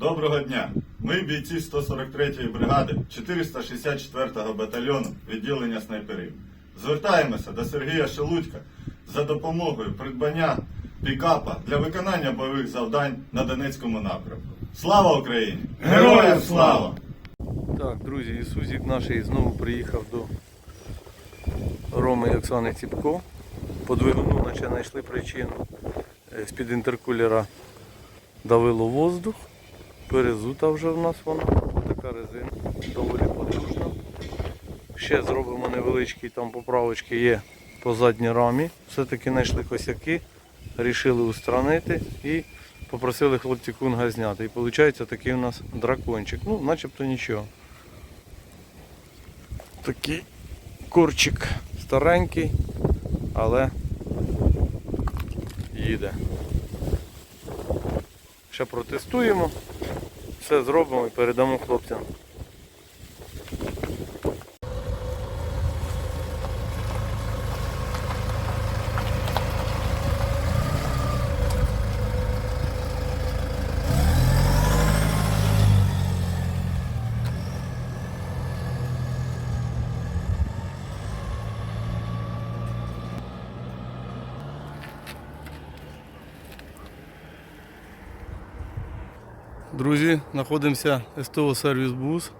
Доброго дня! Ми бійці 143-ї бригади 464-го батальйону відділення снайперів. Звертаємося до Сергія Шелудька за допомогою придбання пікапа для виконання бойових завдань на Донецькому напрямку. Слава Україні! Героям слава! Так, друзі, Ісусік наш знову приїхав до Роми Оксани Ціпко. По двигуну наче знайшли причину. Е, З-під інтеркулера давило воздух. Перезута вже в нас вона. Така резина доволі потужна. Ще зробимо невеличкі там поправочки є по задній рамі. Все-таки знайшли косяки, рішили устранити і попросили хлопці кунга зняти. І виходить такий у нас дракончик. Ну, начебто нічого. Такий корчик старенький, але їде. Ще протестуємо, все зробимо і передамо хлопцям. Друзі, знаходимося СТО Сервіс Бус.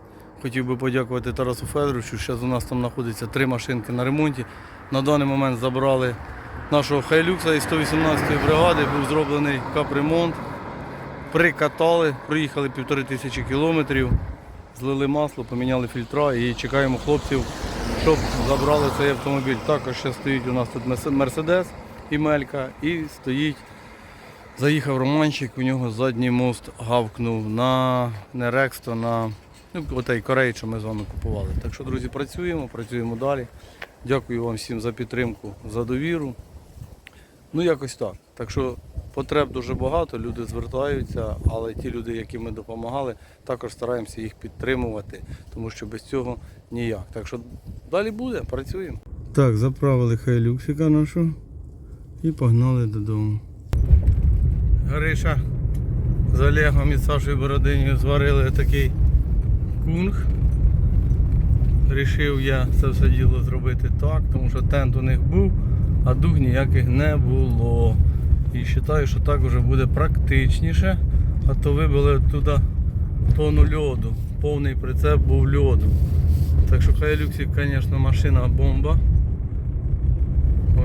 Хотів би подякувати Тарасу Федоровичу. Зараз у нас там знаходиться три машинки на ремонті. На даний момент забрали нашого Хайлюкса із 118-ї бригади, був зроблений капремонт. Прикатали, проїхали півтори тисячі кілометрів, злили масло, поміняли фільтра і чекаємо хлопців, щоб забрали цей автомобіль. Також ще стоїть у нас тут Мерседес і Мелька і стоїть Заїхав Романчик, у нього задній мост гавкнув на не Рексто, на ну, отей корей, що ми з вами купували. Так що, друзі, працюємо, працюємо далі. Дякую вам всім за підтримку, за довіру. Ну, якось так. Так що потреб дуже багато, люди звертаються, але ті люди, яким ми допомагали, також стараємося їх підтримувати, тому що без цього ніяк. Так що далі буде, працюємо. Так, заправили хайлюксика нашу і погнали додому. Гриша з Олегом і Сашою Бородиною зварили такий кунг. Рішив я це все діло зробити так, тому що тент у них був, а дух ніяких не було. І вважаю, що так вже буде практичніше, а то вибили оттуда тонну льоду. Повний прицеп був льоду. Так що Хайлюксик, звісно, машина бомба.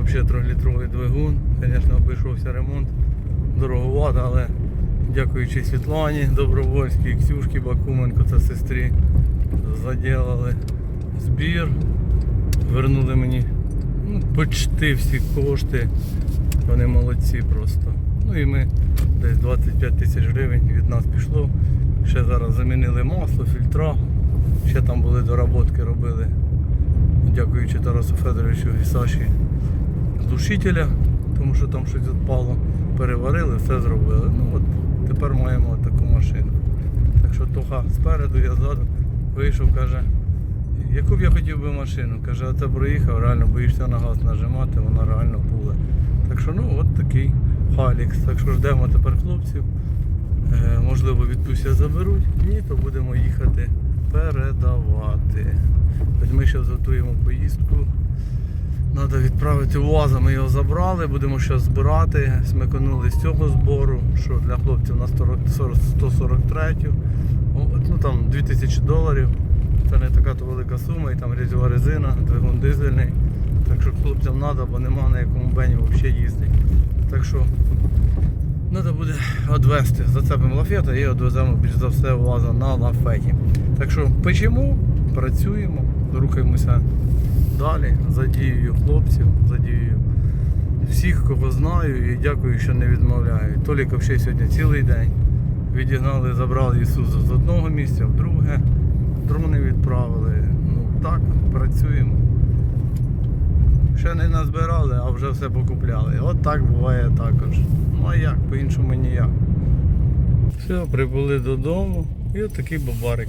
Взагалі 3-літровий двигун, звісно, обійшовся ремонт дороговато, але дякуючи Світлані Добровольській, Ксюшки Бакуменко та сестрі заділили збір. Вернули мені ну, почти всі кошти. Вони молодці просто. Ну і ми десь 25 тисяч гривень від нас пішло. Ще зараз замінили масло, фільтра. Ще там були доработки робили. Дякуючи Тарасу Федоровичу і Саші глушителя, тому що там щось відпало. Переварили, все зробили. Ну от тепер маємо таку машину. Так що Тоха спереду, я ззаду вийшов, каже, яку б я хотів би машину. Каже, оце проїхав, реально боїшся на газ нажимати, вона реально пуле. Так що ну от такий халікс. Так що ждемо тепер хлопців. Е, можливо, відпустя заберуть. Ні, то будемо їхати передавати. Хоч ми зараз готуємо поїздку. Треба відправити УАЗа, ми його забрали, будемо зараз збирати. Смиканули з цього збору, що для хлопців на 143. Ну там 2000 доларів. Це не така то велика сума, і там різьова резина, двигун дизельний. Так що хлопцям треба, бо нема на якому бені взагалі їздить. Так що треба буде відвезти, зацепимо лафета і відвеземо більш за все УАЗа на лафеті. Так що печемо, працюємо, рухаємося далі за дією хлопців, за дією всіх, кого знаю і дякую, що не відмовляю. Толік взагалі сьогодні цілий день. Відігнали, забрали Ісуса з одного місця в друге, дрони відправили. Ну так, працюємо. Ще не назбирали, а вже все покупляли. От так буває також. Ну а як, по-іншому ніяк. Все, прибули додому і от такий бабарик.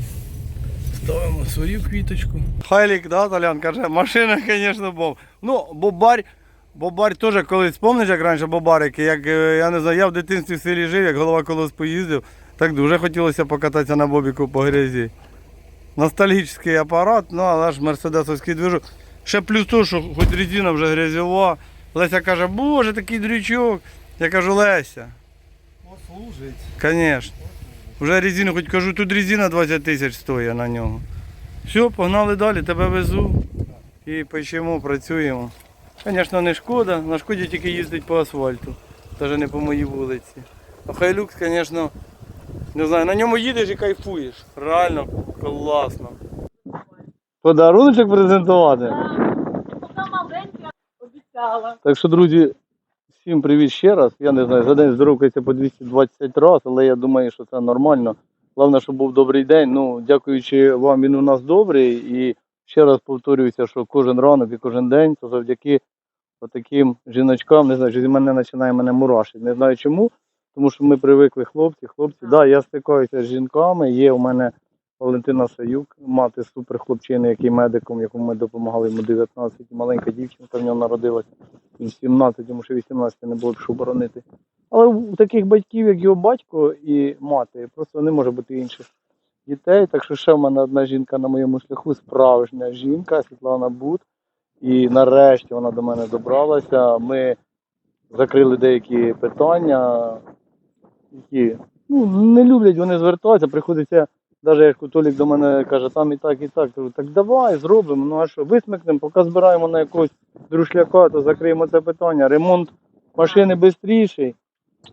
Ставимо свою квіточку. Хайлік, да, Толян, каже, машина, звісно, бомб. Ну, бобарь, бобарь теж колись, пам'ятаєш, як раніше бобарики, як е, я не знаю, я в дитинстві в селі жив, як голова колос поїздив, Так дуже хотілося покататися на бобіку по грязі. Ностальгічний апарат, ну але ж мерседесовський движок. Ще плюс то, що хоч резина вже грязьова. Леся каже, боже, такий дрючок. Я кажу, Леся, Послужить. звісно. Вже резину, хоч кажу, тут резина 20 тисяч стоїть на нього. Все, погнали далі, тебе везу. І печемо, працюємо. Звісно, не шкода, на шкоді тільки їздить по асфальту, навіть не по моїй вулиці. А Хайлюкс, звісно, не знаю, на ньому їдеш і кайфуєш. Реально класно. Подарунок презентувати. Поки маленька обіцяла. Так що, друзі, всім привіт ще раз. Я не знаю, за день здоровкається по 220 разів, але я думаю, що це нормально. Головне, щоб був добрий день. Ну, дякуючи вам, він у нас добрий. І ще раз повторююся, що кожен ранок і кожен день це завдяки таким жіночкам, не знаю, що зі мене починає мене мурашити. Не знаю чому, тому що ми привикли хлопці, хлопці. Так, да, я стикаюся з жінками. Є у мене Валентина Саюк, мати супер хлопчини, який медиком, якому ми допомагали йому 19, маленька дівчинка в нього народилася. Він 17, йому ще 18 не було б що боронити. Але у таких батьків, як його батько і мати, просто не може бути інших дітей. Так що ще в мене одна жінка на моєму шляху, справжня жінка, Світлана Бут. І нарешті вона до мене добралася. Ми закрили деякі питання, які ну, не люблять вони звертатися, приходиться. Навіть як Толік до мене каже, там і так, і так. Кажу, так давай зробимо. Ну а що, висмикнемо, поки збираємо на якогось друшляка, то закриємо це питання. Ремонт машини швидший.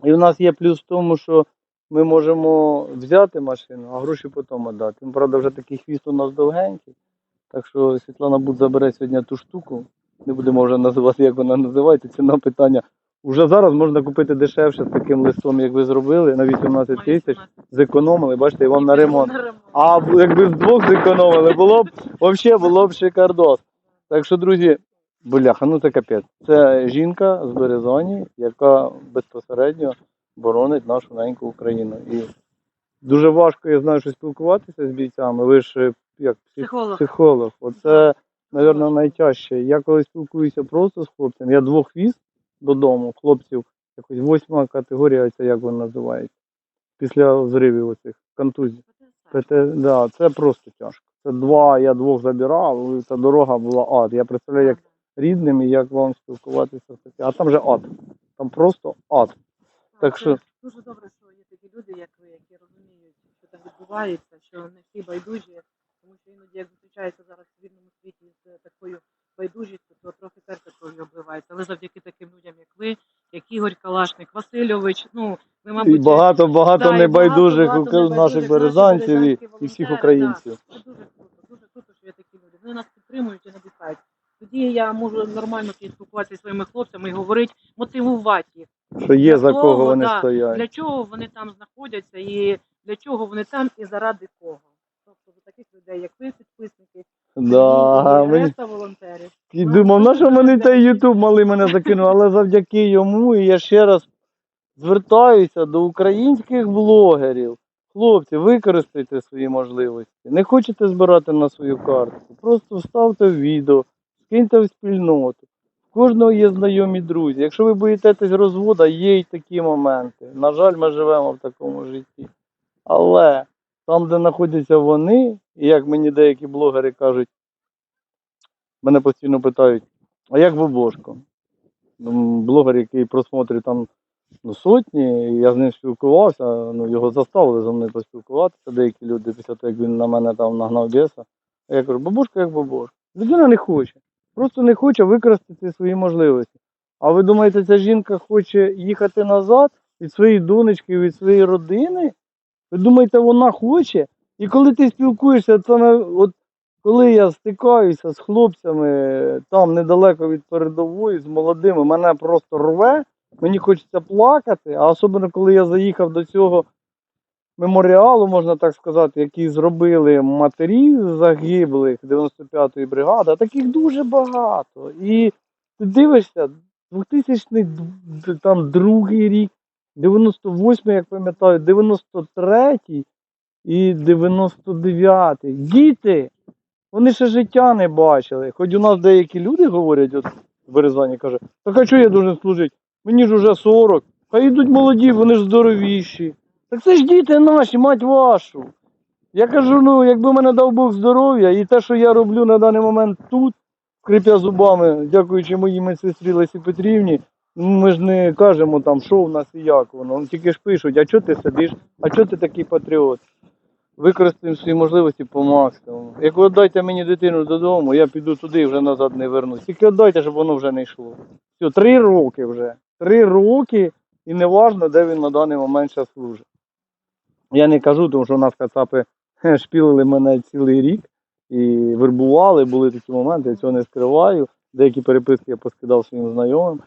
І в нас є плюс в тому, що ми можемо взяти машину, а гроші потім віддати. Ну, правда, вже такий хвіст у нас довгенький. Так що Світлана Буд забере сьогодні ту штуку. Не будемо вже називати, як вона називається. Ціна питання. Уже зараз можна купити дешевше з таким листом, як ви зробили, на 18 тисяч. Зекономили, бачите, і вам на ремонт. А якби вдвох зекономили, було б взагалі було б шикардос. Так що, друзі, бляха, ну це капець. Це жінка з Березані, яка безпосередньо боронить нашу неньку Україну. І дуже важко, я знаю, що спілкуватися з бійцями. Ви ж як Психолог. психолог. Оце, мабуть, найтяжче. Я коли спілкуюся просто з хлопцем, я двох віз додому, хлопців, якось восьма категорія, це як вона називається, після взривів оцих контузій. Це, да, це просто тяжко. Це два, я двох забирав, і ця дорога була ад. Я представляю, як рідним і як вам спілкуватися. А там же ад. Там просто ад. Так що- дуже добре, що є такі люди, як ви, які розуміють, що там відбувається, що не всі байдужі, тому що іноді як зустрічається зараз в вільному світі з такою байдужістю, то трохи серце кров'ю обливається. Але завдяки таким людям, Ігор Калашник, Васильович, ну ви І мабуть багато, багато Да, небайдужих багато- багато наших березанців і, і всіх українців. Це дуже круто, дуже круто, що є такі люди. Вони нас підтримують і надихають. Тоді я можу нормально спілкуватися зі своїми хлопцями і говорити, мотивувати їх. Що є за Для кого вони да, стоять. Для чого вони там знаходяться і для чого вони там і заради кого. Тобто за таких людей, як ви, підписники, Да, і мені решта волонтерів. І думав, на що мене той Ютуб малий мене закинув, але завдяки йому і я ще раз звертаюся до українських блогерів. Хлопці, використайте свої можливості. Не хочете збирати на свою картку. Просто вставте в відео, скиньте в спільноту. В кожного є знайомі друзі. Якщо ви боїтесь розводу, є й такі моменти. На жаль, ми живемо в такому житті. Але там, де знаходяться вони, і як мені деякі блогери кажуть, мене постійно питають, а як Бобошко? Блогер, який просмотрить там ну, сотні, я з ним спілкувався, ну, його заставили за мною поспілкуватися, деякі люди після того, як він на мене там нагнав біса. А я кажу, бабушка як бабушка. Людина не хоче. Просто не хоче використати свої можливості. А ви думаєте, ця жінка хоче їхати назад від своєї донечки, від своєї родини? Ви думаєте, вона хоче? І коли ти спілкуєшся, це от коли я стикаюся з хлопцями там недалеко від передової, з молодими, мене просто рве, мені хочеться плакати, а особливо коли я заїхав до цього меморіалу, можна так сказати, який зробили матері загиблих 95-ї бригади, таких дуже багато. І ти дивишся, 2000 там другий рік, 98-й, як пам'ятаю, 93-й і 99-й. Діти! Вони ще життя не бачили. Хоч у нас деякі люди говорять, от Березані каже, так а чого я должен служити? Мені ж уже 40. Хай йдуть молоді, вони ж здоровіші. Так це ж діти наші, мать вашу. Я кажу, ну, якби мене дав Бог здоров'я, і те, що я роблю на даний момент тут, скрипя зубами, дякуючи моїй медсестрі Лесі Петрівні, ну, ми ж не кажемо там, що в нас і як воно. Тільки ж пишуть, а чого ти сидиш, а чого ти такий патріот? Використаємо свої можливості по максимуму. Як ви дайте мені дитину додому, я піду туди і вже назад не вернусь. Тільки дайте, щоб воно вже не йшло. Все, три роки вже. Три роки, і не важно, де він на даний момент зараз служить. Я не кажу, тому що у нас кацапи шпілили мене цілий рік і вербували, були такі моменти, я цього не скриваю. Деякі переписки я поскидав своїм знайомим.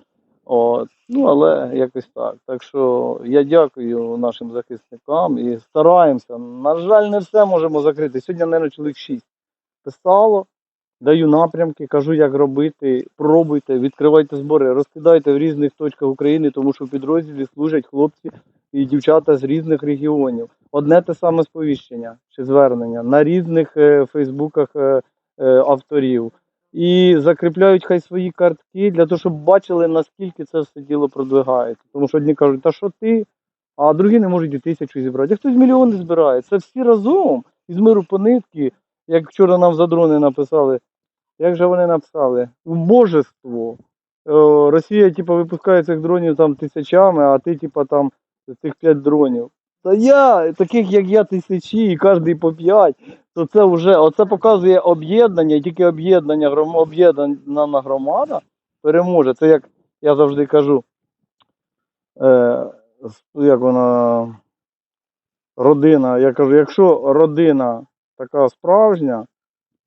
От. Ну, але якось так. Так що я дякую нашим захисникам і стараємося. На жаль, не все можемо закрити. Сьогодні, мабуть, чоловік 6 писало, даю напрямки, кажу, як робити. Пробуйте, відкривайте збори, розкидайте в різних точках України, тому що в підрозділі служать хлопці і дівчата з різних регіонів. Одне те саме сповіщення чи звернення на різних е, фейсбуках е, е, авторів. І закріпляють хай свої картки для того, щоб бачили, наскільки це все діло продвигається. Тому що одні кажуть, та що ти? А другі не можуть і тисячу зібрати. А хтось мільйони збирає. Це всі разом із миру по нитки, як вчора нам за дрони написали. Як же вони написали? Божество. Е, Росія, типу, випускає цих дронів там тисячами, а ти, типу, там цих п'ять дронів. Та я, таких як я, тисячі, і кожен по п'ять, то це вже оце показує об'єднання, і тільки об'єднання об'єднана громада переможе. Це як я завжди кажу, е, як вона родина. Я кажу, якщо родина така справжня,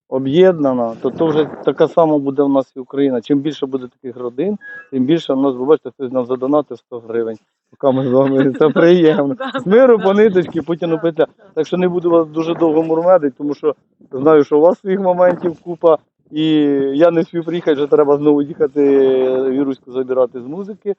об'єднана, то то вже така сама буде в нас і Україна. Чим більше буде таких родин, тим більше в нас, ви бачите, хтось нам задонатив 100 гривень. Поки ми з вами це приємно. З миру по ниточки, Путіну петля. Так що не буду вас дуже довго мурмедити, тому що знаю, що у вас своїх моментів купа. І я не спів приїхати, вже треба знову їхати віруську забирати з музики.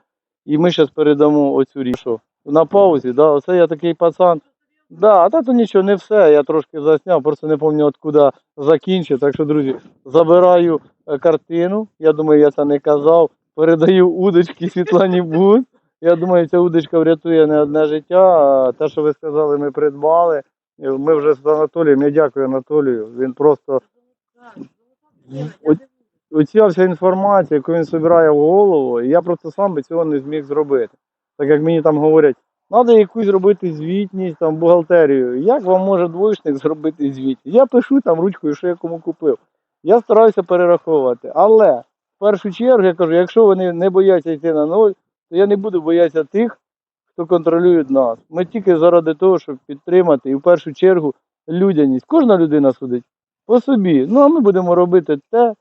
І ми зараз передамо оцю річ. Що, На паузі, да, оце я такий пацан. Да, а та то нічого, не все. Я трошки засняв, просто не пам'ятаю, откуда закінчив. Так що, друзі, забираю е, картину. Я думаю, я це не казав. Передаю удочки Світлані Бун. Я думаю, ця удочка врятує не одне життя. А те, що ви сказали, ми придбали. Ми вже з Анатолієм, я дякую Анатолію. Він просто оця вся інформація, яку він збирає в голову, і я просто сам би цього не зміг зробити. Так як мені там говорять, треба якусь зробити звітність, там бухгалтерію. Як вам може двоєчник зробити звітність? Я пишу там ручкою, що я кому купив. Я стараюся перераховувати. Але в першу чергу я кажу, якщо вони не бояться йти на ноль, то я не буду боятися тих, хто контролює нас. Ми тільки заради того, щоб підтримати і в першу чергу людяність. Кожна людина судить по собі. Ну а ми будемо робити те,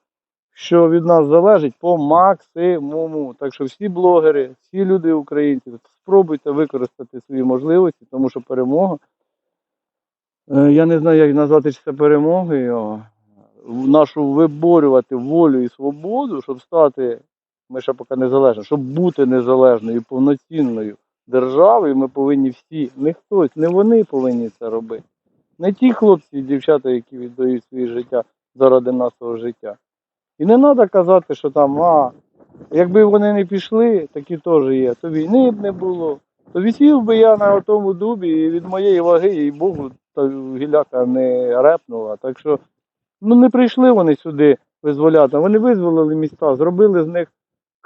що від нас залежить по максимуму. Так що всі блогери, всі люди українці, спробуйте використати свої можливості, тому що перемога. е, Я не знаю, як назвати це перемогою. Нашу виборювати волю і свободу, щоб стати, ми ще поки незалежні, щоб бути незалежною, повноцінною державою, ми повинні всі, не хтось, не вони повинні це робити. Не ті хлопці і дівчата, які віддають своє життя заради нашого життя. І не треба казати, що там, а, якби вони не пішли, такі теж є, то війни б не було. То висів би я на тому дубі і від моєї ваги, і Богу, та гіляка не репнула. Так що ну не прийшли вони сюди визволяти. Вони визволили міста, зробили з них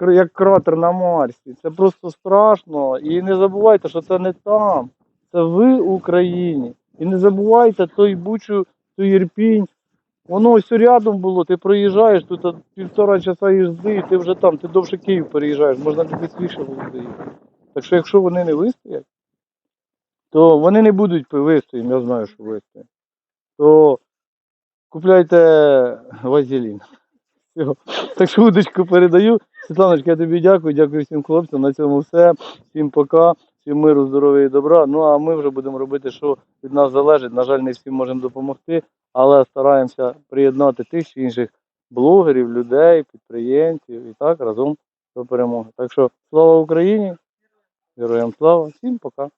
як кратер на Марсі. Це просто страшно. І не забувайте, що це не там, це в Україні. І не забувайте той бучу, той Ірпінь. Воно ось рядом було, ти проїжджаєш, тут півтора часа їзди, і ти вже там, ти довше Київ переїжджаєш, можна тобі свіше було. Так що якщо вони не вистоять, то вони не будуть вистоїм, я знаю, що вистоять. То купляйте вазелін. Все. Так що передаю. Світланочка, я тобі дякую, дякую всім хлопцям. На цьому все. Всім пока, всім миру, здоров'я і добра. Ну а ми вже будемо робити, що від нас залежить. На жаль, не всім можемо допомогти, але стараємося приєднати тих чи інших блогерів, людей, підприємців і так разом до перемоги. Так що слава Україні! Героям слава, всім пока.